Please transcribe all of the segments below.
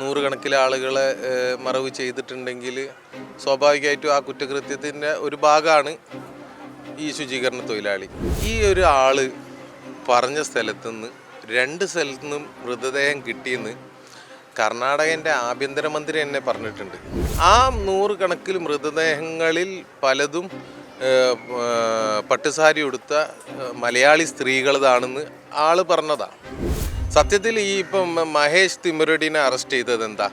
നൂറുകണക്കിലെ ആളുകളെ മറവ് ചെയ്തിട്ടുണ്ടെങ്കിൽ സ്വാഭാവികമായിട്ടും ആ കുറ്റകൃത്യത്തിന്റെ ഒരു ഭാഗമാണ് ഈ ശുചീകരണ തൊഴിലാളി. ഈ ഒരു ആൾ പറഞ്ഞ സ്ഥലത്തുനിന്ന് രണ്ട് സ്ഥലത്തു നിന്നും മൃതദേഹം കിട്ടിയെന്ന് കർണാടകന്റെ ആഭ്യന്തരമന്ത്രി എന്നെ പറഞ്ഞിട്ടുണ്ട്. ആ നൂറുകണക്കിൽ മൃതദേഹങ്ങളിൽ പലതും പട്ടുസാരി ഉടുത്ത മലയാളി സ്ത്രീകളതാണെന്ന് ആൾ പറഞ്ഞതാണ് സത്യത്തിൽ ഈ ഇപ്പം മഹേഷ് തിമുരടിനെ അറസ്റ്റ് ചെയ്തത് എന്താ?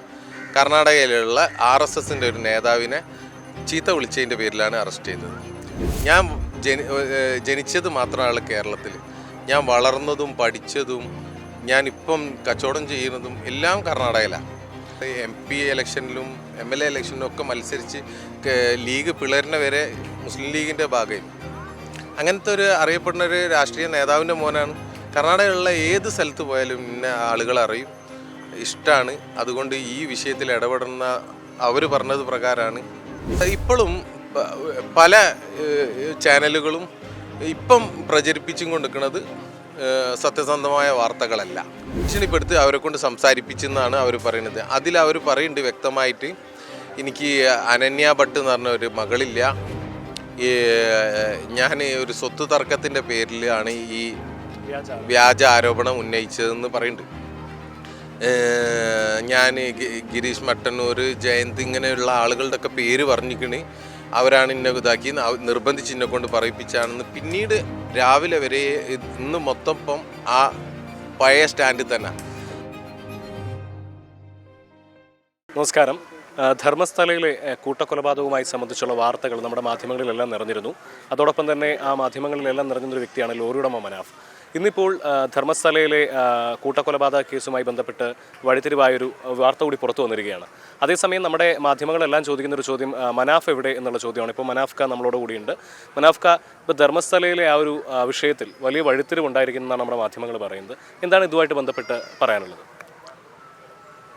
കർണാടകയിലുള്ള ആർ എസ് എസിന്റെ ഒരു നേതാവിനെ ചീത്ത വിളിച്ചതിന്റെ പേരിലാണ് അറസ്റ്റ് ചെയ്തത്. ഞാൻ ജനി ജനിച്ചത് മാത്രമാണ് കേരളത്തിൽ. ഞാൻ വളർന്നതും പഠിച്ചതും ഞാൻ ഞാനിപ്പം കച്ചവടം ചെയ്യുന്നതും എല്ലാം കർണാടകയിലാണ് എം പി എലക്ഷനിലും എം എൽ എ ഇലക്ഷനിലും ഒക്കെ മത്സരിച്ച് ലീഗ് പിളരുന്ന വരെ മുസ്ലിം ലീഗിന്റെ ഭാഗമായി. അങ്ങനത്തെ ഒരു അറിയപ്പെടുന്ന ഒരു രാഷ്ട്രീയ നേതാവിന്റെ മോനാണ് കർണാടകയിലുള്ള ഏത് സ്ഥലത്ത് പോയാലും ഇന്ന ആളുകൾ അറിയും. ഇഷ്ടമാണ് അതുകൊണ്ട് ഈ വിഷയത്തിൽ ഇടപെടുന്ന അവർ പറഞ്ഞത് പ്രകാരമാണ് ഇപ്പോഴും പല ചാനലുകളും ഇപ്പം പ്രചരിപ്പിച്ചും കൊണ്ടിരിക്കുന്നത് സത്യസന്ധമായ വാർത്തകളല്ല. ഭീഷണിപ്പെടുത്തി അവരെ കൊണ്ട് സംസാരിപ്പിച്ചെന്നാണ് അവർ പറയുന്നത്. അതിൽ അവർ പറയുന്നുണ്ട് വ്യക്തമായിട്ട് എനിക്ക് അനന്യ ഭട്ട് എന്ന് പറഞ്ഞ ഒരു മകളില്ല. ഞാൻ ഒരു സ്വത്ത് തർക്കത്തിന്റെ പേരിലാണ് ഈ വ്യാജ ആരോപണം ഉന്നയിച്ചതെന്ന് പറയുന്നുണ്ട്. ഞാൻ ഗിരീഷ് മട്ടന്നൂർ ജയന്ത് ഇങ്ങനെയുള്ള ആളുകളുടെ ഒക്കെ പേര് പറഞ്ഞിക്കണ് അവരാണ് ഇന്നെ ഇതാക്കി നിർബന്ധിച്ച് ഇന്നെ കൊണ്ട് പറയിപ്പിച്ചാണെന്ന് പിന്നീട് രാവിലെ വരെ ഇന്ന് മൊത്തം ഇപ്പം ആ പഴയ സ്റ്റാൻഡിൽ തന്നെ. നമസ്കാരം. ധർമ്മസ്ഥലയിലെ കൂട്ടക്കൊലപാതകവുമായി സംബന്ധിച്ചുള്ള വാർത്തകൾ നമ്മുടെ മാധ്യമങ്ങളിലെല്ലാം നിറഞ്ഞിരുന്നു. അതോടൊപ്പം തന്നെ ആ മാധ്യമങ്ങളിലെല്ലാം നിറഞ്ഞൊരു വ്യക്തിയാണ് ലോറിയുടെ മനാഫ് ഇന്നിപ്പോൾ ധർമ്മസ്ഥലയിലെ കൂട്ടക്കൊലപാതക കേസുമായി ബന്ധപ്പെട്ട് വഴിത്തിരിവായൊരു വാർത്ത കൂടി പുറത്തു വന്നിരിക്കുകയാണ്. അതേസമയം നമ്മുടെ മാധ്യമങ്ങളെല്ലാം ചോദിക്കുന്ന ഒരു ചോദ്യം മനാഫ് എവിടെ എന്നുള്ള ചോദ്യമാണ്. ഇപ്പോൾ മനാഫ്ക നമ്മളോട് കൂടിയുണ്ട്. മനാഫ്ക ഇപ്പോൾ ധർമ്മസ്ഥലയിലെ ആ ഒരു വിഷയത്തിൽ വലിയ വഴിത്തിരിവ് ഉണ്ടായിരിക്കുന്നതാണ് നമ്മുടെ മാധ്യമങ്ങൾ പറയുന്നത്. എന്താണ് ഇതുമായിട്ട് ബന്ധപ്പെട്ട് പറയാനുള്ളത്?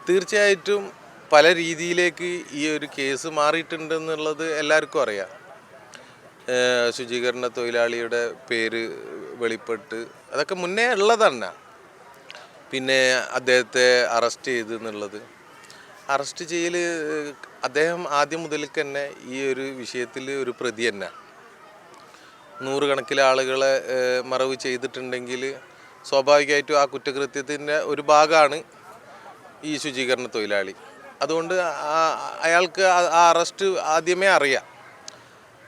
തീർച്ചയായിട്ടും പല രീതിയിലേക്ക് ഈ ഒരു കേസ് മാറിയിട്ടുണ്ടെന്നുള്ളത് എല്ലാവർക്കും അറിയാം ശുചീകരണ തൊഴിലാളിയുടെ പേര് വെളിപ്പെട്ട് അതൊക്കെ മുന്നേ ഉള്ളതന്നെ പിന്നെ അദ്ദേഹത്തെ അറസ്റ്റ് ചെയ്തു എന്നുള്ളത്. അറസ്റ്റ് ചെയ്യൽ അദ്ദേഹം ആദ്യം മുതൽ തന്നെ ഈ ഒരു വിഷയത്തിൽ ഒരു പ്രതി തന്നെ. നൂറുകണക്കിലെ ആളുകളെ മറവ് ചെയ്തിട്ടുണ്ടെങ്കിൽ സ്വാഭാവികമായിട്ടും ആ കുറ്റകൃത്യത്തിന്റെ ഒരു ഭാഗമാണ് ഈ ശുചീകരണ തൊഴിലാളി. അതുകൊണ്ട് അയാൾക്ക് ആ അറസ്റ്റ് ആദ്യമേ അറിയാം.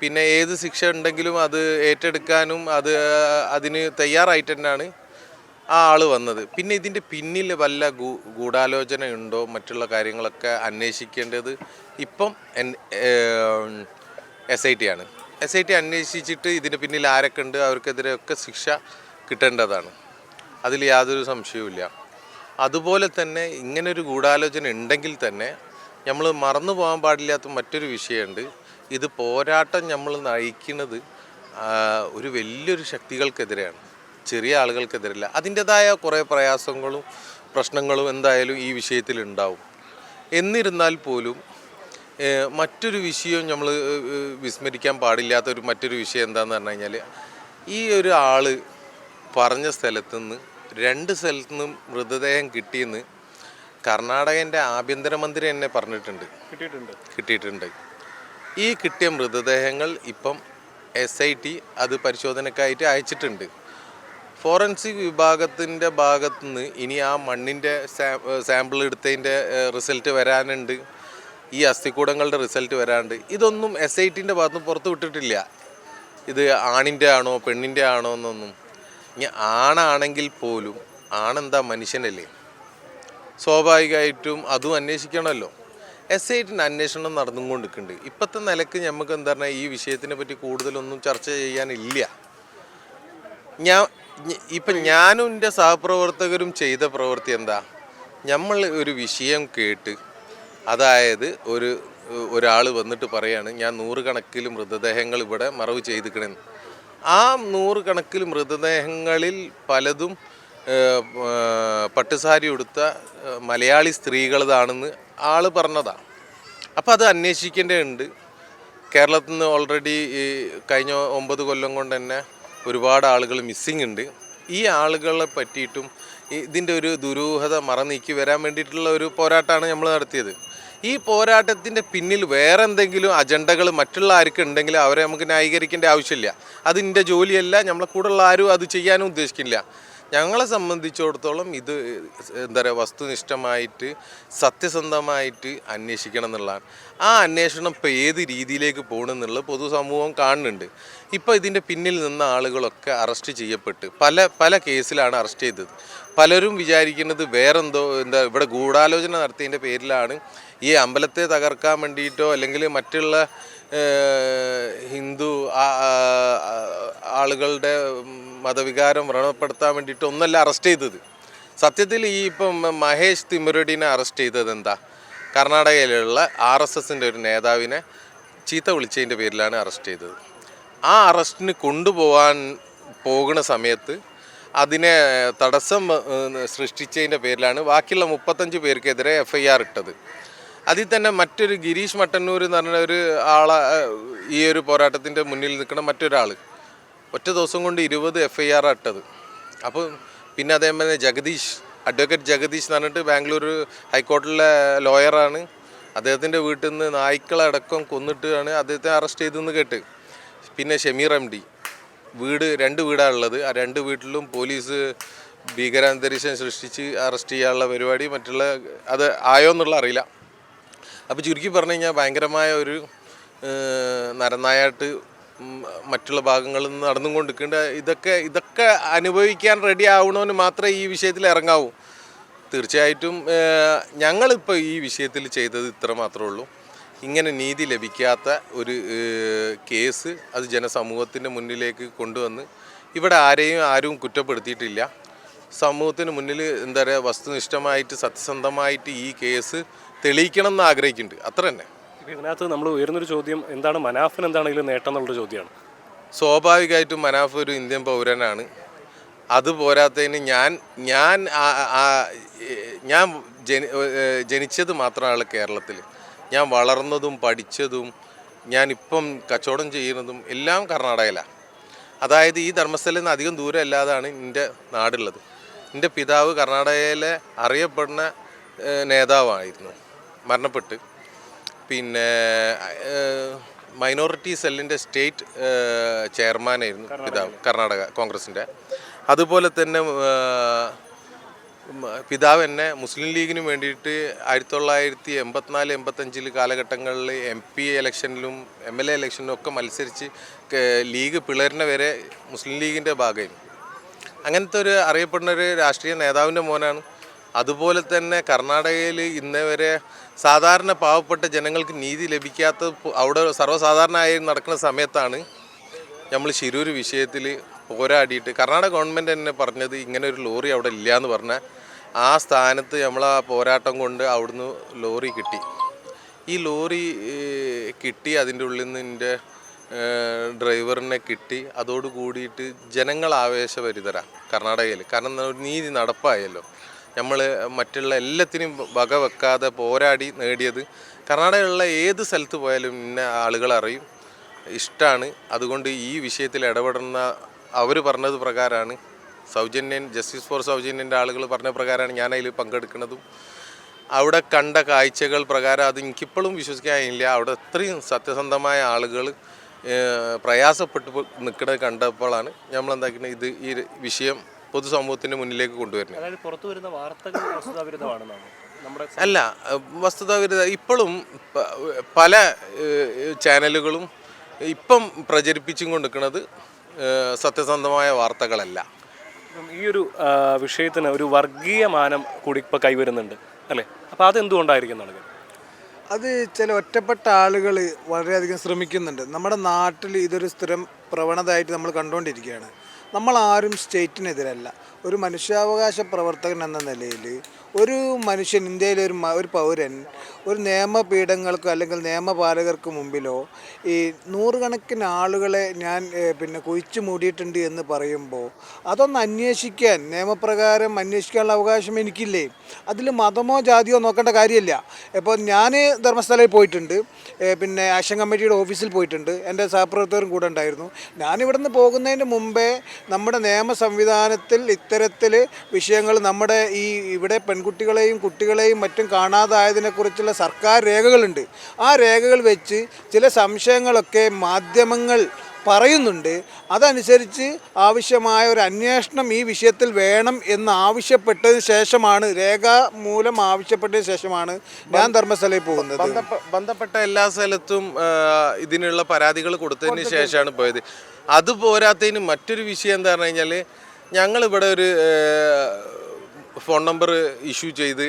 പിന്നെ ഏത് ശിക്ഷ ഉണ്ടെങ്കിലും അത് ഏറ്റെടുക്കാനും അത് അതിന് തയ്യാറായിട്ട് തന്നെയാണ് ആ ആൾ വന്നത്. പിന്നെ ഇതിന്റെ പിന്നിൽ വല്ല ഗൂഢാലോചന ഉണ്ടോ മറ്റുള്ള കാര്യങ്ങളൊക്കെ അന്വേഷിക്കേണ്ടത് ഇപ്പം എസ് ഐ ടി ആണ്. എസ് ഐ ടി അന്വേഷിച്ചിട്ട് ഇതിന് പിന്നിൽ ആരൊക്കെ ഉണ്ട്? അവർക്കെതിരെ ഒക്കെ ശിക്ഷ കിട്ടേണ്ടതാണ്. അതിൽ യാതൊരു സംശയവുമില്ല. അതുപോലെ തന്നെ ഇങ്ങനൊരു ഗൂഢാലോചന ഉണ്ടെങ്കിൽ തന്നെ നമ്മൾ മറന്നു പോകാൻ പാടില്ലാത്ത മറ്റൊരു വിഷയമുണ്ട്. ഇത് പോരാട്ടം നമ്മൾ നയിക്കുന്നത് ഒരു വലിയൊരു ശക്തികൾക്കെതിരെയാണ്. ചെറിയ ആളുകൾക്കെതിരല്ല. അതിന്റെതായ കുറേ പ്രയാസങ്ങളും പ്രശ്നങ്ങളും എന്തായാലും ഈ വിഷയത്തിൽ ഉണ്ടാവും എന്നിരുന്നാൽ പോലും മറ്റൊരു വിഷയം നമ്മൾ വിസ്മരിക്കാൻ പാടില്ലാത്ത ഒരു മറ്റൊരു വിഷയം എന്താണെന്ന് പറഞ്ഞു കഴിഞ്ഞാൽ ഈ ഒരു ആൾ പറഞ്ഞ സ്ഥലത്തു നിന്ന് രണ്ട് സ്ഥലത്തു നിന്നും മൃതദേഹം കിട്ടിയെന്ന് കർണാടകന്റെ ആഭ്യന്തരമന്ത്രി എന്നെ പറഞ്ഞിട്ടുണ്ട്. കിട്ടിയിട്ടുണ്ട്. കിട്ടിയിട്ടുണ്ട്. ഈ കിട്ടിയ മൃതദേഹങ്ങൾ ഇപ്പം എസ് ഐ ടി അത് പരിശോധനക്കായിട്ട് അയച്ചിട്ടുണ്ട്. ഫോറൻസിക് വിഭാഗത്തിന്റെ ഭാഗത്തു നിന്ന് ഇനി ആ മണ്ണിന്റെ സാമ്പിൾ എടുത്തതിന്റെ റിസൾട്ട് വരാനുണ്ട്. ഈ അസ്ഥികൂടങ്ങളുടെ റിസൾട്ട് വരാനുണ്ട്. ഇതൊന്നും എസ് ഐ ടിന്റെ ഭാഗത്തുനിന്ന് പുറത്ത് വിട്ടിട്ടില്ല. ഇത് ആണിന്റെ ആണോ പെണ്ണിന്റെ ആണോ എന്നൊന്നും. ഇനി ആണാണെങ്കിൽ പോലും ആണെന്താ മനുഷ്യനല്ലേ? സ്വാഭാവികമായിട്ടും അതും അന്വേഷിക്കണമല്ലോ. എസ് ഐ ടിന്റെ അന്വേഷണം നടന്നുകൊണ്ടിരിക്കുന്നുണ്ട്. ഇപ്പോഴത്തെ നിലയ്ക്ക് നമുക്ക് എന്താ പറഞ്ഞാൽ ഈ വിഷയത്തിനെ പറ്റി കൂടുതലൊന്നും ചർച്ച ചെയ്യാനില്ല. ഞാൻ ഇപ്പം ഞാനും എന്റെ സഹപ്രവർത്തകരും ചെയ്ത പ്രവൃത്തി എന്താ? നമ്മൾ ഒരു വിഷയം കേട്ട് അതായത് ഒരു ഒരാൾ വന്നിട്ട് പറയാണ് ഞാൻ നൂറുകണക്കിൽ മൃതദേഹങ്ങൾ ഇവിടെ മറവ് ചെയ്തിക്കണെന്ന് ആ നൂറുകണക്കിൽ മൃതദേഹങ്ങളിൽ പലതും പട്ടുസാരി ഉടുത്ത മലയാളി സ്ത്രീകളതാണെന്ന് ആൾ പറഞ്ഞതാണ് അപ്പോൾ അത് അന്വേഷിക്കേണ്ടതുണ്ട്. കേരളത്തിൽ നിന്ന് ഓൾറെഡി കഴിഞ്ഞ ഒമ്പത് കൊല്ലം കൊണ്ട് തന്നെ ഒരുപാട് ആളുകൾ മിസ്സിങ് ഉണ്ട് ഈ ആളുകളെ പറ്റിയിട്ടും ഇതിന്റെ ഒരു ദുരൂഹത മറ നീക്കി വരാൻ വേണ്ടിയിട്ടുള്ള ഒരു പോരാട്ടമാണ് നമ്മൾ നടത്തിയത്. ഈ പോരാട്ടത്തിന്റെ പിന്നിൽ വേറെ എന്തെങ്കിലും അജണ്ടകൾ മറ്റുള്ള ആർക്കും ഉണ്ടെങ്കിൽ അവരെ നമുക്ക് ന്യായീകരിക്കേണ്ട ആവശ്യമില്ല. അതിന്റെ ജോലിയല്ല നമ്മളെ കൂടെയുള്ള ആരും അത് ചെയ്യാനും ഉദ്ദേശിക്കില്ല. ഞങ്ങളെ സംബന്ധിച്ചിടത്തോളം ഇത് എന്താ പറയുക വസ്തുനിഷ്ഠമായിട്ട് സത്യസന്ധമായിട്ട് അന്വേഷിക്കണം എന്നുള്ളതാണ്. ആ അന്വേഷണം ഇപ്പോൾ ഏത് രീതിയിലേക്ക് പോകണമെന്നുള്ളത് പൊതുസമൂഹം കാണുന്നുണ്ട്. ഇപ്പോൾ ഇതിന്റെ പിന്നിൽ നിന്ന ആളുകളൊക്കെ അറസ്റ്റ് ചെയ്യപ്പെട്ട് പല പല കേസിലാണ് അറസ്റ്റ് ചെയ്തത്. പലരും വിചാരിക്കുന്നത് വേറെന്തോ എന്താ ഇവിടെ ഗൂഢാലോചന നടത്തിയതിന്റെ പേരിലാണ് ഈ അമ്പലത്തെ തകർക്കാൻ വേണ്ടിയിട്ടോ അല്ലെങ്കിൽ മറ്റുള്ള ഹിന്ദു ആളുകളുടെ മതവികാരം വ്രണപ്പെടുത്താൻ വേണ്ടിയിട്ട് ഒന്നല്ല അറസ്റ്റ് ചെയ്തത്. സത്യത്തിൽ ഈ ഇപ്പം മഹേഷ് തിമുരടിനെ അറസ്റ്റ് ചെയ്തത് എന്താ? കർണാടകയിലുള്ള ആർ എസ് എസിന്റെ ഒരു നേതാവിനെ ചീത്ത വിളിച്ചതിന്റെ പേരിലാണ് അറസ്റ്റ് ചെയ്തത്. ആ അറസ്റ്റിന് കൊണ്ടുപോകാൻ പോകുന്ന സമയത്ത് അതിനെ തടസ്സം സൃഷ്ടിച്ചതിന്റെ പേരിലാണ് ബാക്കിയുള്ള മുപ്പത്തഞ്ച് പേർക്കെതിരെ എഫ് ഐ ആർ ഇട്ടത്. അതിൽ തന്നെ മറ്റൊരു ഗിരീഷ് മട്ടന്നൂർ എന്ന് പറഞ്ഞ ഒരു ആളെ ഈ ഒരു പോരാട്ടത്തിന്റെ മുന്നിൽ നിൽക്കുന്ന മറ്റൊരാൾ ഒറ്റ ദിവസം കൊണ്ട് ഇരുപത് എഫ് ഐ ആർ ഇട്ടത്. അപ്പോൾ പിന്നെ അതേപോലെ ജഗദീഷ് അഡ്വക്കേറ്റ് ജഗദീഷ് എന്ന് പറഞ്ഞിട്ട് ബാംഗ്ലൂർ ഹൈക്കോടതിയിലെ ലോയറാണ് അദ്ദേഹത്തിന്റെ വീട്ടിൽ നിന്ന് നായ്ക്കളടക്കം കൊന്നിട്ടാണ് അദ്ദേഹത്തെ അറസ്റ്റ് ചെയ്തെന്ന് കേട്ട്. പിന്നെ ഷമീർ എം ഡി വീട് രണ്ട് വീടാണ് ഉള്ളത്. ആ രണ്ട് വീട്ടിലും പോലീസ് ഭീകരാന്തരീക്ഷം സൃഷ്ടിച്ച് അറസ്റ്റ് ചെയ്യാനുള്ള പരിപാടി മറ്റുള്ള അത് ആയോ എന്നുള്ള അറിയില്ല. അപ്പോൾ ചുരുക്കി പറഞ്ഞു കഴിഞ്ഞാൽ ഭയങ്കരമായ ഒരു നരനായാട്ട് മറ്റുള്ള ഭാഗങ്ങളിൽ നിന്ന് നടന്നും കൊണ്ടിരിക്കേണ്ട ഇതൊക്കെ ഇതൊക്കെ അനുഭവിക്കാൻ റെഡി ആവണമെന്ന് മാത്രമേ ഈ വിഷയത്തിൽ ഇറങ്ങാവൂ. തീർച്ചയായിട്ടും ഞങ്ങളിപ്പോൾ ഈ വിഷയത്തിൽ ചെയ്തത് ഇത്ര മാത്രമേ ഉള്ളൂ. ഇങ്ങനെ നീതി ലഭിക്കാത്ത ഒരു കേസ് അത് ജനസമൂഹത്തിന്റെ മുന്നിലേക്ക് കൊണ്ടുവന്ന് ഇവിടെ ആരെയും ആരും കുറ്റപ്പെടുത്തിയിട്ടില്ല. സമൂഹത്തിന് മുന്നിൽ എന്താ പറയുക വസ്തുനിഷ്ഠമായിട്ട് സത്യസന്ധമായിട്ട് ഈ കേസ് തെളിയിക്കണം എന്ന് ആഗ്രഹിക്കുന്നുണ്ട്. അത്ര തന്നെ. ഇതിനകത്ത് നമ്മൾ ഉയർന്നൊരു ചോദ്യം എന്താണ് മനാഫിന് എന്താണ് നേട്ടം എന്നുള്ളൊരു ചോദ്യമാണ്. സ്വാഭാവികമായിട്ടും മനാഫ് ഒരു ഇന്ത്യൻ പൗരനാണ്. അത് പോരാത്തതിന് ഞാൻ ഞാൻ ഞാൻ ജനിച്ചത് മാത്രമാണ് കേരളത്തിൽ. ഞാൻ വളർന്നതും പഠിച്ചതും ഞാനിപ്പം കച്ചവടം ചെയ്യുന്നതും എല്ലാം കർണാടകയിലാണ് അതായത് ഈ ധർമ്മസ്ഥലയിൽ നിന്ന് അധികം ദൂരം അല്ലാതാണ് എന്റെ നാടുള്ളത്. എന്റെ പിതാവ് കർണാടകയിലെ അറിയപ്പെടുന്ന നേതാവായിരുന്നു. മരണപ്പെട്ട്. പിന്നെ മൈനോറിറ്റി സെല്ലിന്റെ സ്റ്റേറ്റ് ചെയർമാനായിരുന്നു പിതാവ് കർണാടക കോൺഗ്രസിന്റെ അതുപോലെ തന്നെ പിതാവ് എന്നെ മുസ്ലിം ലീഗിന് വേണ്ടിയിട്ട് ആയിരത്തി തൊള്ളായിരത്തി എൺപത്തിനാല് എൺപത്തഞ്ചിൽ കാലഘട്ടങ്ങളിൽ എം പി ഇലക്ഷനിലും എം എൽ എ ഇലക്ഷനിലും ഒക്കെ മത്സരിച്ച് ലീഗ് പിളരുന്ന വരെ മുസ്ലിം ലീഗിന്റെ ഭാഗമായിരുന്നു. അങ്ങനത്തെ ഒരു അറിയപ്പെടുന്ന ഒരു രാഷ്ട്രീയ നേതാവിന്റെ മോനാണ്. അതുപോലെ തന്നെ കർണാടകയിൽ ഇന്നേ വരെ സാധാരണ പാവപ്പെട്ട ജനങ്ങൾക്ക് നീതി ലഭിക്കാത്ത അവിടെ സർവസാധാരണമായി നടക്കുന്ന സമയത്താണ് നമ്മൾ ശിരൂർ വിഷയത്തിൽ പോരാടിയിട്ട് കർണാടക ഗവൺമെന്റ് തന്നെ പറഞ്ഞത് ഇങ്ങനെ ഒരു ലോറി അവിടെ ഇല്ല എന്ന് പറഞ്ഞാൽ ആ സ്ഥാനത്ത് നമ്മൾ ആ പോരാട്ടം കൊണ്ട് അവിടുന്ന് ലോറി കിട്ടി. ഈ ലോറി കിട്ടി അതിന്റെ ഉള്ളിൽ നിന്ന് എന്റെ ഡ്രൈവറിനെ കിട്ടി. അതോട് കൂടിയിട്ട് ജനങ്ങൾ ആവേശഭരിതരാ കർണാടകയിൽ. കാരണം നീതി നടപ്പായല്ലോ. നമ്മൾ മറ്റുള്ള എല്ലാത്തിനും വക വെക്കാതെ പോരാടി നേടിയത്. കർണാടകയിലുള്ള ഏത് സ്ഥലത്ത് പോയാലും ഇന്നെ ആളുകൾ അറിയും. ഇഷ്ടമാണ് അതുകൊണ്ട് ഈ വിഷയത്തിൽ ഇടപെടുന്ന അവർ പറഞ്ഞത് പ്രകാരമാണ് സൗജന്യൻ ജസ്റ്റിസ് ഫോർ സൗജന്യന്റെ ആളുകൾ പറഞ്ഞ പ്രകാരമാണ് ഞാൻ അതിൽ പങ്കെടുക്കുന്നതും. അവിടെ കണ്ട കാഴ്ചകൾ പ്രകാരം അത് എനിക്കിപ്പോഴും വിശ്വസിക്കാൻ അവിടെ അത്രയും സത്യസന്ധമായ ആളുകൾ പ്രയാസപ്പെട്ട് നിൽക്കുന്നത് കണ്ടപ്പോഴാണ് നമ്മൾ എന്താക്കുന്നത് ഇത് ഈ വിഷയം പൊതുസമൂഹത്തിന്റെ മുന്നിലേക്ക് കൊണ്ടുവരുന്നത്. അതായത് പുറത്തു വരുന്ന വാർത്തകൾ വസ്തുതാവിരുദ്ധമാണെന്നാണ്? നമ്മുടെ അല്ല വസ്തുതാവിരുദ്ധ ഇപ്പോഴും പല ചാനലുകളും ഇപ്പം പ്രചരിപ്പിച്ചും കൊണ്ടിരിക്കുന്നത് സത്യസന്ധമായ വാർത്തകളല്ല. ഈ ഒരു വിഷയത്തിന് ഒരു വർഗീയ മാനം കൂടി ഇപ്പോൾ കൈവരുന്നുണ്ട് അല്ലേ? അപ്പോൾ അതെന്തുകൊണ്ടായിരിക്കും നടക്കുക അത് ചില ഒറ്റപ്പെട്ട ആളുകൾ വളരെയധികം ശ്രമിക്കുന്നുണ്ട്. നമ്മുടെ നാട്ടിൽ ഇതൊരു സ്ഥിരം പ്രവണതയായിട്ട് നമ്മൾ കണ്ടുകൊണ്ടിരിക്കുകയാണ്. നമ്മൾ ആരും സ്റ്റേറ്റിനെതിരല്ല. ഒരു മനുഷ്യാവകാശ പ്രവർത്തകൻ എന്ന നിലയിൽ ഒരു മനുഷ്യൻ ഇന്ത്യയിലെ ഒരു ഒരു പൗരൻ ഒരു നിയമപീഠങ്ങൾക്കോ അല്ലെങ്കിൽ നിയമപാലകർക്ക് മുമ്പിലോ ഈ നൂറുകണക്കിന് ആളുകളെ ഞാൻ പിന്നെ കുഴിച്ചു മൂടിയിട്ടുണ്ട് എന്ന് പറയുമ്പോൾ അതൊന്ന് അന്വേഷിക്കാൻ നിയമപ്രകാരം അന്വേഷിക്കാനുള്ള അവകാശം എനിക്കില്ലേ? അതിൽ മതമോ ജാതിയോ നോക്കേണ്ട കാര്യമില്ല. ഇപ്പോൾ ഞാൻ ധർമ്മസ്ഥലയിൽ പോയിട്ടുണ്ട്. പിന്നെ ആക്ഷൻ കമ്മിറ്റിയുടെ ഓഫീസിൽ പോയിട്ടുണ്ട്. എന്റെ സഹപ്രവർത്തകരും കൂടെ ഉണ്ടായിരുന്നു. ഞാനിവിടുന്ന് പോകുന്നതിന് മുമ്പേ നമ്മുടെ നിയമ സംവിധാനത്തിൽ ഇത്തരത്തിൽ വിഷയങ്ങൾ നമ്മുടെ ഈ ഇവിടെ പെൺകുട്ടികളെയും കുട്ടികളെയും മറ്റും കാണാതായതിനെക്കുറിച്ചുള്ള സർക്കാർ രേഖകളുണ്ട്. ആ രേഖകൾ വെച്ച് ചില സംശയങ്ങളൊക്കെ മാധ്യമങ്ങൾ പറയുന്നുണ്ട്. അതനുസരിച്ച് ആവശ്യമായ ഒരു അന്വേഷണം ഈ വിഷയത്തിൽ വേണം എന്ന് ആവശ്യപ്പെട്ടതിന് ശേഷമാണ് രേഖാമൂലം ആവശ്യപ്പെട്ടതിന് ശേഷമാണ് ഞാൻ ധർമ്മസ്ഥലയിൽ പോകുന്നത്. ബന്ധപ്പെട്ട എല്ലാ സ്ഥലത്തും ഇതിനുള്ള പരാതികൾ കൊടുത്തതിന് ശേഷമാണ് പോയത്. അത് പോരാത്തതിന് മറ്റൊരു വിഷയം എന്താ പറഞ്ഞു കഴിഞ്ഞാൽ ഞങ്ങളിവിടെ ഒരു ഫോൺ നമ്പർ ഇഷ്യൂ ചെയ്ത്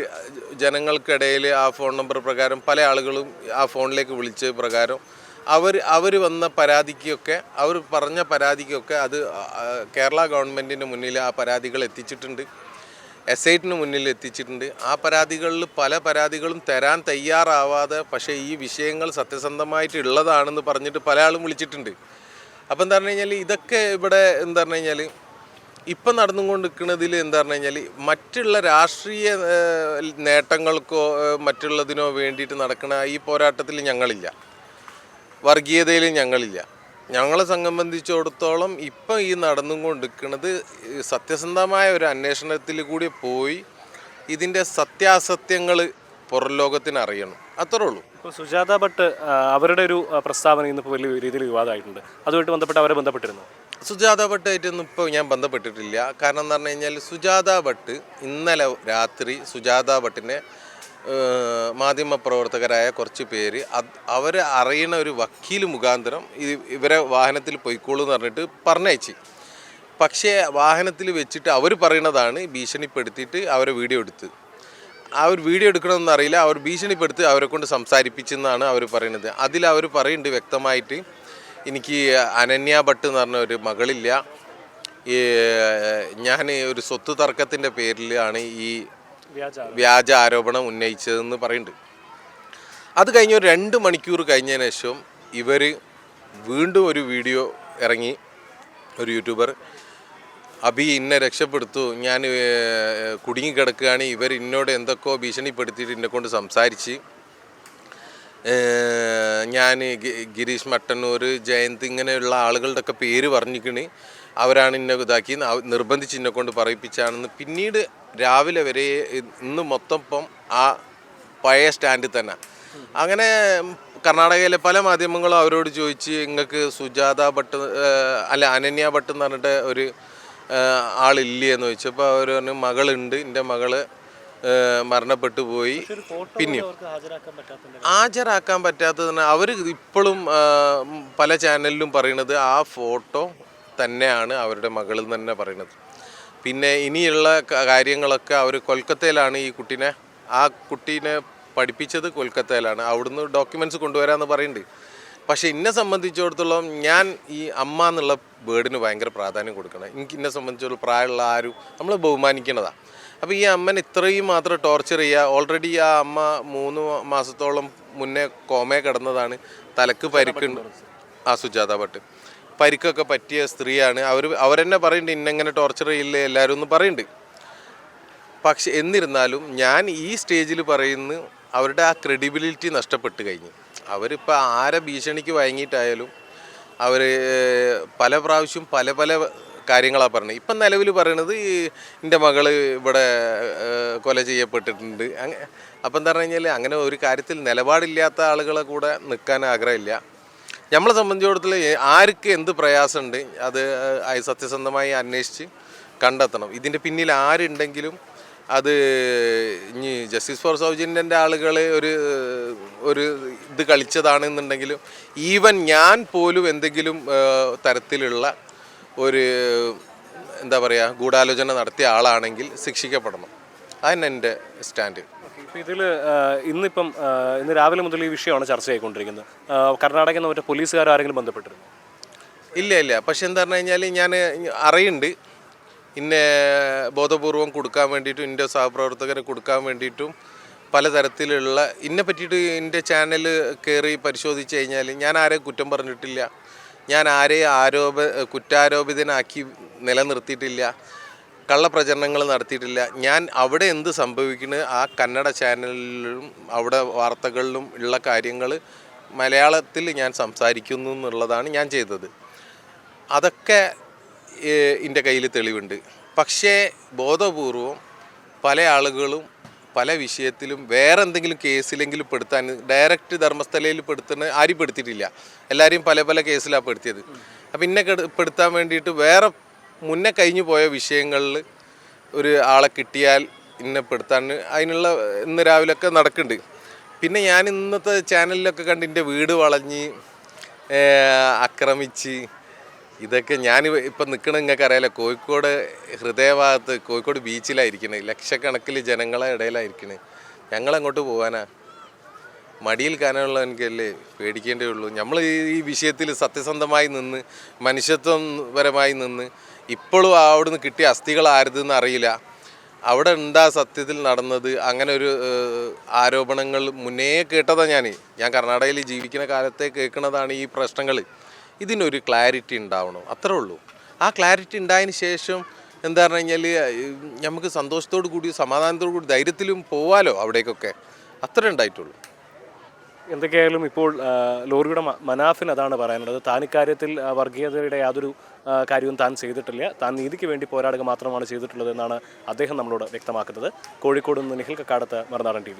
ജനങ്ങൾക്കിടയിൽ ആ ഫോൺ നമ്പർ പ്രകാരം പല ആളുകളും ആ ഫോണിലേക്ക് വിളിച്ച പ്രകാരം അവർ അവർ വന്ന പരാതിക്കൊക്കെ അവർ പറഞ്ഞ പരാതിക്കൊക്കെ അത് കേരള ഗവൺമെന്റിന്റെ മുന്നിൽ ആ പരാതികൾ എത്തിച്ചിട്ടുണ്ട്. എസ് ഐറ്റിന് മുന്നിൽ എത്തിച്ചിട്ടുണ്ട്. ആ പരാതികളിൽ പല പരാതികളും തരാൻ തയ്യാറാവാതെ പക്ഷേ ഈ വിഷയങ്ങൾ സത്യസന്ധമായിട്ട് ഉള്ളതാണെന്ന് പറഞ്ഞിട്ട് പല ആളും വിളിച്ചിട്ടുണ്ട്. അപ്പം എന്താ പറഞ്ഞു കഴിഞ്ഞാൽ ഇതൊക്കെ ഇവിടെ എന്താ പറഞ്ഞു കഴിഞ്ഞാൽ ഇപ്പം നടന്നുകൊണ്ടിരിക്കുന്നതിൽ എന്താ പറഞ്ഞു കഴിഞ്ഞാൽ മറ്റുള്ള രാഷ്ട്രീയ നേട്ടങ്ങൾക്കോ മറ്റുള്ളതിനോ വേണ്ടിയിട്ട് നടക്കുന്ന ഈ പോരാട്ടത്തിൽ ഞങ്ങളില്ല. വർഗീയതയിൽ ഞങ്ങളില്ല. ഞങ്ങളെ സംബന്ധിച്ചിടത്തോളം ഇപ്പം ഈ നടന്നുകൊണ്ടിരിക്കുന്നത് സത്യസന്ധമായ ഒരു അന്വേഷണത്തിൽ കൂടി പോയി ഇതിന്റെ സത്യാസത്യങ്ങൾ പുറം ലോകത്തിന് അറിയണം. അത്രേ ഉള്ളൂ. ഇപ്പോൾ സുജാത ഭട്ട് അവരുടെ ഒരു പ്രസ്താവന ഇന്നിപ്പോൾ വലിയ രീതിയിൽ വിവാദമായിട്ടുണ്ട്. അതുമായിട്ട് ബന്ധപ്പെട്ട് അവരെ ബന്ധപ്പെട്ടിരുന്നു? സുജാത ഭട്ടായിട്ടൊന്നും ഇപ്പോൾ ഞാൻ ബന്ധപ്പെട്ടിട്ടില്ല. കാരണം എന്ന് പറഞ്ഞു കഴിഞ്ഞാൽ സുജാത ഭട്ട് ഇന്നലെ രാത്രി സുജാത ഭട്ടിനെ മാധ്യമപ്രവർത്തകരായ കുറച്ച് പേര് അവരെ അറിയണ ഒരു വക്കീൽ മുഖാന്തരം ഇവരെ വാഹനത്തിൽ പൊയ്ക്കോളൂ എന്ന് പറഞ്ഞിട്ട് പറഞ്ഞയച്ച്. പക്ഷേ വാഹനത്തിൽ വെച്ചിട്ട് അവർ പറയുന്നതാണ് ഭീഷണിപ്പെടുത്തിയിട്ട് അവരെ വീഡിയോ എടുത്ത്. ഒരു വീഡിയോ എടുക്കണമെന്ന് അറിയില്ല അവർ ഭീഷണിപ്പെടുത്തി അവരെ കൊണ്ട് സംസാരിപ്പിച്ചെന്നാണ് അവർ പറയുന്നത്. അതിൽ അവർ പറയുന്നുണ്ട് വ്യക്തമായിട്ട് എനിക്ക് അനന്യ ഭട്ട് എന്ന് പറഞ്ഞ ഒരു മകളില്ല. ഈ ഞാൻ ഒരു സ്വത്ത് തർക്കത്തിന്റെ പേരിലാണ് ഈ വ്യാജ ആരോപണം ഉന്നയിച്ചതെന്ന് പറയുന്നുണ്ട്. അത് കഴിഞ്ഞ ഒരു രണ്ട് മണിക്കൂർ കഴിഞ്ഞതിന് ശേഷം ഇവർ വീണ്ടും ഒരു വീഡിയോ ഇറങ്ങി ഒരു യൂട്യൂബർ. അബി ഇന്നെ രക്ഷപ്പെടുത്തു ഞാൻ കുടുങ്ങിക്കിടക്കുകയാണ് ഇവർ ഇന്നോട് എന്തൊക്കെയോ ഭീഷണിപ്പെടുത്തിയിട്ട് എന്നെ കൊണ്ട് സംസാരിച്ച് ഞാൻ ഗിരീഷ് മട്ടന്നൂർ ജയന്ത് ഇങ്ങനെയുള്ള ആളുകളുടെ ഒക്കെ പേര് പറഞ്ഞിക്കണ്. അവരാണ് ഇന്നെ ഇതാക്കി. നിർബന്ധിച്ച് ഇന്നെ കൊണ്ട് പറയിപ്പിച്ചാണെന്ന്. പിന്നീട് രാവിലെ വരെ ഇന്ന് മൊത്തം ഇപ്പം ആ പഴയ സ്റ്റാൻഡിൽ തന്നെ. അങ്ങനെ കർണാടകയിലെ പല മാധ്യമങ്ങളും അവരോട് ചോദിച്ച് നിങ്ങൾക്ക് സുജാത ഭട്ട് അല്ല അനന്യ ഭട്ട് എന്ന് പറഞ്ഞിട്ട് ഒരു ആളില്ലേ എന്ന് ചോദിച്ചപ്പോൾ അവർ പറഞ്ഞു മകളുണ്ട്. എന്റെ മകൾ മരണപ്പെട്ടു പോയി. പിന്നെയും ഹാജരാക്കാൻ പറ്റാത്തതിന് അവർ ഇപ്പോഴും പല ചാനലിലും പറയുന്നത് ആ ഫോട്ടോ തന്നെയാണ് അവരുടെ മകളിൽ നിന്ന് തന്നെ പറയുന്നത്. പിന്നെ ഇനിയുള്ള കാര്യങ്ങളൊക്കെ അവർ കൊൽക്കത്തയിലാണ് ഈ കുട്ടീനെ ആ കുട്ടീനെ പഠിപ്പിച്ചത് കൊൽക്കത്തയിലാണ്. അവിടുന്ന് ഡോക്യുമെന്റ്സ് കൊണ്ടുവരാമെന്ന് പറയുന്നുണ്ട് പക്ഷെ എന്നെ സംബന്ധിച്ചിടത്തോളം ഞാൻ ഈ അമ്മ എന്നുള്ള വേർഡിന് ഭയങ്കര പ്രാധാന്യം കൊടുക്കണം. എനിക്ക് എന്നെ സംബന്ധിച്ചിടത്തോളം പ്രായമുള്ള ആരും നമ്മൾ ബഹുമാനിക്കണതാണ് അപ്പോൾ ഈ അമ്മൻ ഇത്രയും മാത്രം ടോർച്ചർ ചെയ്യുക ഓൾറെഡി ആ അമ്മ മൂന്ന് മാസത്തോളം മുന്നേ കോമേ കിടന്നതാണ്. തലക്ക് പരിക്കുണ്ട്. ആ സുജാത ഭട്ട്. പരിക്കൊക്കെ പറ്റിയ സ്ത്രീയാണ്. അവർ അവരെന്നെ പറയുന്നുണ്ട് ഇന്നെങ്ങനെ ടോർച്ചർ ചെയ്യില്ലേ? എല്ലാവരും ഒന്ന് പറയുന്നുണ്ട് പക്ഷെ എന്നിരുന്നാലും ഞാൻ ഈ സ്റ്റേജിൽ പറയുന്ന അവരുടെ ആ ക്രെഡിബിലിറ്റി നഷ്ടപ്പെട്ട് കഴിഞ്ഞു. അവരിപ്പോൾ ആരെ ഭീഷണിക്ക് വഴങ്ങിയിട്ടായാലും അവർ പല പ്രാവശ്യം പല പല കാര്യങ്ങളാണ് പറഞ്ഞത്. ഇപ്പം നിലവിൽ പറയണത് ഈ എന്റെ മകൾ ഇവിടെ കൊല ചെയ്യപ്പെട്ടിട്ടുണ്ട്. അങ്ങ അപ്പം എന്താ പറഞ്ഞു കഴിഞ്ഞാൽ അങ്ങനെ ഒരു കാര്യത്തിൽ നിലപാടില്ലാത്ത ആളുകളെ കൂടെ നിൽക്കാൻ ആഗ്രഹമില്ല. നമ്മളെ സംബന്ധിച്ചിടത്തോളം ആർക്ക് എന്ത് പ്രയാസമുണ്ട് അത് സത്യസന്ധമായി അന്വേഷിച്ച് കണ്ടെത്തണം. ഇതിന്റെ പിന്നിൽ ആരുണ്ടെങ്കിലും അത് ഇനി ജസ്റ്റിസ് ഫോർ സൗജന്യന്റെ ആളുകൾ ഒരു ഒരു ഇത് കളിച്ചതാണെന്നുണ്ടെങ്കിലും ഈവൻ ഞാൻ പോലും എന്തെങ്കിലും തരത്തിലുള്ള ഒരു എന്താ പറയുക ഗൂഢാലോചന നടത്തിയ ആളാണെങ്കിൽ ശിക്ഷിക്കപ്പെടണം. അതന്നെ എന്റെ സ്റ്റാൻഡ്. ഇപ്പം ഇതിൽ ഇന്നിപ്പം ഇന്ന് രാവിലെ മുതൽ ഈ വിഷയമാണ് ചർച്ച ചെയ്തുകൊണ്ടിരിക്കുന്നത് കർണാടകയിൽ നിന്ന് മറ്റേ പോലീസുകാർ ആരെങ്കിലും ബന്ധപ്പെട്ടിരുന്നു? ഇല്ല ഇല്ല. പക്ഷെ എന്താ പറഞ്ഞു കഴിഞ്ഞാൽ ഞാൻ അറിയുന്നുണ്ട് ഇന്നെ ബോധപൂർവം കൊടുക്കാൻ വേണ്ടിയിട്ടും എന്റെ സഹപ്രവർത്തകരെ കൊടുക്കാൻ വേണ്ടിയിട്ടും പലതരത്തിലുള്ള ഇന്നെ പറ്റിയിട്ട് എന്റെ ചാനൽ കയറി പരിശോധിച്ച് കഴിഞ്ഞാൽ ഞാൻ ആരെയും കുറ്റം പറഞ്ഞിട്ടില്ല. ഞാൻ ആരെയും ആരോപ കുറ്റാരോപിതനാക്കി നിലനിർത്തിയിട്ടില്ല കള്ളപ്രചരണങ്ങൾ നടത്തിയിട്ടില്ല. ഞാൻ അവിടെ എന്ത് സംഭവിക്കുന്നത് ആ കന്നഡ ചാനലിലും അവിടെ വാർത്തകളിലും ഉള്ള കാര്യങ്ങൾ മലയാളത്തിൽ ഞാൻ സംസാരിക്കുന്നു എന്നുള്ളതാണ് ഞാൻ ചെയ്തത്. അതൊക്കെ എന്റെ കയ്യിൽ തെളിവുണ്ട്. പക്ഷേ ബോധപൂർവം പല ആളുകളും പല വിഷയത്തിലും വേറെ എന്തെങ്കിലും കേസിലെങ്കിലും പെടുത്താൻ ഡയറക്റ്റ് ധർമ്മസ്ഥലയിൽ പെടുത്തുന്ന ആരും പെടുത്തിയിട്ടില്ല. എല്ലാവരെയും പല പല കേസിലാണ് പെടുത്തിയത്. അപ്പം ഇന്നെ പെടുത്താൻ വേണ്ടിയിട്ട് വേറെ മുന്നേ കഴിഞ്ഞു പോയ വിഷയങ്ങളിൽ ഒരു ആളെ കിട്ടിയാൽ ഇന്നെ പെടുത്താൻ അതിനുള്ള ഇന്ന് രാവിലെയൊക്കെ നടക്കുന്നുണ്ട്. പിന്നെ ഞാൻ ഇന്നത്തെ ചാനലിലൊക്കെ കണ്ട് എന്റെ വീട് വളഞ്ഞ് ആക്രമിച്ച് ഇതൊക്കെ ഞാൻ ഇപ്പം നിൽക്കണ നിങ്ങൾക്ക് അറിയാലോ കോഴിക്കോട് ഹൃദയഭാഗത്ത് കോഴിക്കോട് ബീച്ചിലായിരിക്കണ് ലക്ഷക്കണക്കിൽ ജനങ്ങളെ ഇടയിലായിരിക്കണ്. ഞങ്ങളങ്ങോട്ട് പോകാനാ മടിയിൽ കാനുള്ള എനിക്കല്ലേ പേടിക്കേണ്ടേ ഉള്ളൂ. നമ്മൾ ഈ വിഷയത്തിൽ സത്യസന്ധമായി നിന്ന് മനുഷ്യത്വപരമായി നിന്ന് ഇപ്പോഴും അവിടുന്ന് കിട്ടിയ അസ്ഥികൾ ആരുതെന്ന് അറിയില്ല. അവിടെ ഉണ്ടാ സത്യത്തിൽ നടന്നത്? അങ്ങനെ ഒരു ആരോപണങ്ങൾ മുന്നേ കേട്ടതാണ് ഞാൻ ഞാൻ കർണാടകയിൽ ജീവിക്കുന്ന കാലത്തെ കേൾക്കുന്നതാണ് ഈ പ്രശ്നങ്ങൾ. ഇതിനൊരു ക്ലാരിറ്റി ഉണ്ടാവണം. അത്രേ ഉള്ളൂ. ആ ക്ലാരിറ്റി ഉണ്ടായതിന് ശേഷം എന്താ പറഞ്ഞു കഴിഞ്ഞാൽ നമുക്ക് സന്തോഷത്തോടു കൂടി സമാധാനത്തോടു കൂടി ധൈര്യത്തിലും പോവാലോ അവിടേക്കൊക്കെ? അത്രേ ഉണ്ടായിട്ടുള്ളൂ. എന്തൊക്കെയായാലും ഇപ്പോൾ ലോറിയുടെ മനാഫിന് അതാണ് പറയാനുള്ളത് താൻ ഇക്കാര്യത്തിൽ വർഗീയതയുടെ യാതൊരു കാര്യവും താൻ ചെയ്തിട്ടില്ല. താൻ നീതിക്ക് വേണ്ടി പോരാടുക മാത്രമാണ് ചെയ്തിട്ടുള്ളത് എന്നാണ് അദ്ദേഹം നമ്മളോട് വ്യക്തമാക്കുന്നത്. കോഴിക്കോട് നിന്ന് നിഖിൽ കക്കാടത്ത് മറുനാടൻ ടി